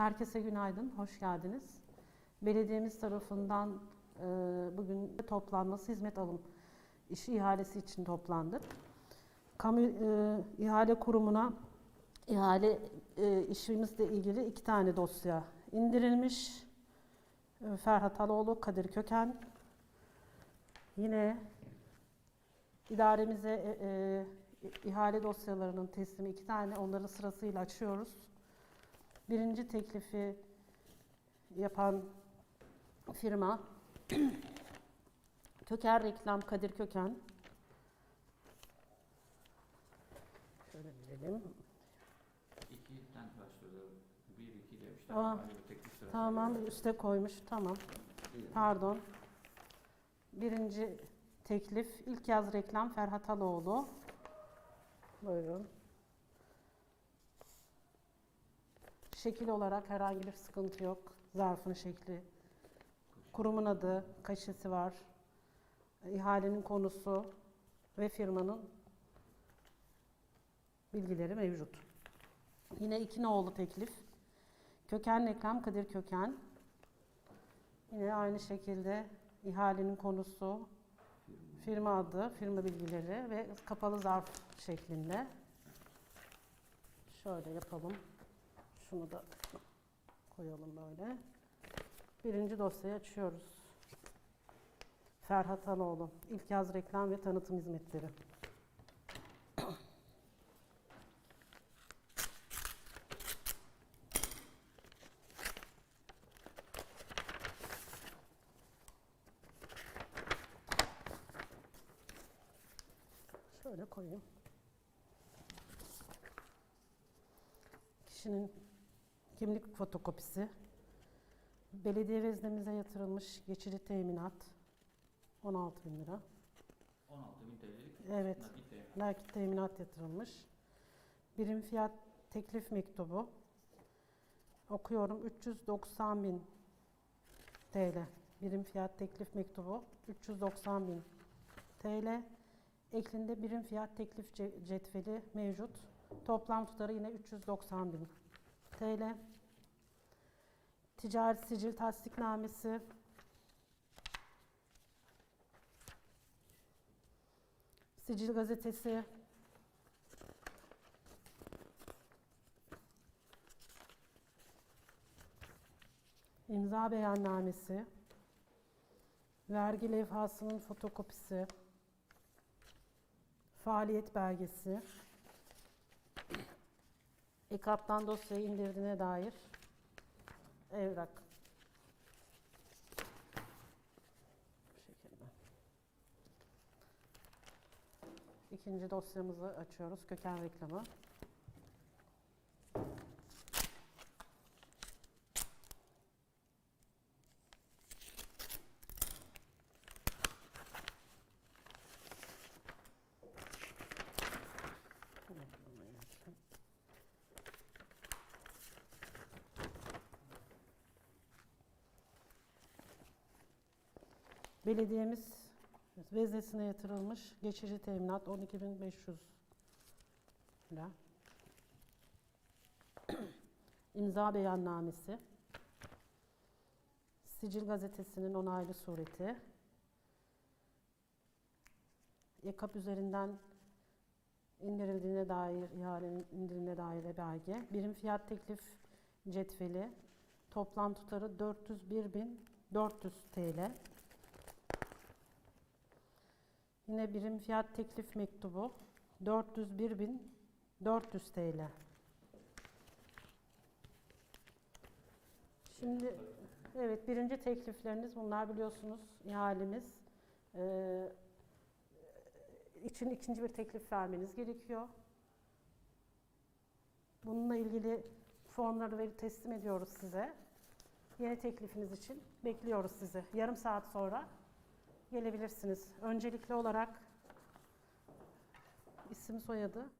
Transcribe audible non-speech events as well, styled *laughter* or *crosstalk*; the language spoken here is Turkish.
Herkese günaydın, hoş geldiniz. Belediyemiz tarafından e, bugün toplanması hizmet alım işi ihalesi için toplandık. Kamu e, ihale kurumuna ihale e, işimizle ilgili iki tane dosya indirilmiş. E, Ferhat Aloğlu, Kadir Köken. Yine idaremize e, e, ihale dosyalarının teslimi iki tane onları sırasıyla açıyoruz. Birinci teklifi yapan firma *clears throat* Köker Reklam Kadir Köken. Şöyle verelim. İkiden başlıyorlar. Bir, iki üç Aa, var. Bir. Tamam üste koymuş. Tamam. Pardon. Birinci teklif ilk yaz reklam Ferhat Aloğlu. Buyurun. Şekil olarak herhangi bir sıkıntı yok. Zarfın şekli. Kurumun adı, kaşesi var. İhalenin konusu ve firmanın bilgileri mevcut. Yine iki nolu teklif. Köken reklam Kadir Köken. Yine aynı şekilde ihalenin konusu, firma adı, firma bilgileri ve kapalı zarf şeklinde. Şöyle yapalım. Şunu da koyalım böyle. Birinci dosyayı açıyoruz. Ferhat Aloğlu, İlk yaz reklam ve tanıtım hizmetleri. Şöyle koyayım. Kişinin kimlik fotokopisi, belediye veznemize yatırılmış geçici teminat 16 bin lira. 16 bin TL'lik Evet. nakit değer. Nakit teminat yatırılmış. Birim fiyat teklif mektubu. Okuyorum 390 bin TL. Birim fiyat teklif mektubu 390 bin TL. Eklinde birim fiyat teklif ce- cetveli mevcut. Toplam tutarı yine 390 bin TL. Ticari sicil tasdiknamesi. Sicil gazetesi. İmza beyannamesi. Vergi levhasının fotokopisi. Faaliyet belgesi. EKAP'tan dosyayı indirdiğine dair evrak bu şekilde. İkinci dosyamızı açıyoruz. Köken reklamı. Belediyemiz veznesine yatırılmış geçici teminat 12.500 lira. *clears throat* İmza beyannamesi. Sicil gazetesinin onaylı sureti. YKAP üzerinden indirildiğine dair, ihalenin indirildiğine dair belge. Birim fiyat teklif cetveli. Toplam tutarı 401.400 TL. Yine birim fiyat teklif mektubu 401.400 TL. Şimdi evet birinci teklifleriniz bunlar biliyorsunuz ihalemiz. Ee, için ikinci bir teklif vermeniz gerekiyor. Bununla ilgili formları verip teslim ediyoruz size. Yeni teklifiniz için bekliyoruz sizi. Yarım saat sonra gelebilirsiniz. Öncelikli olarak isim soyadı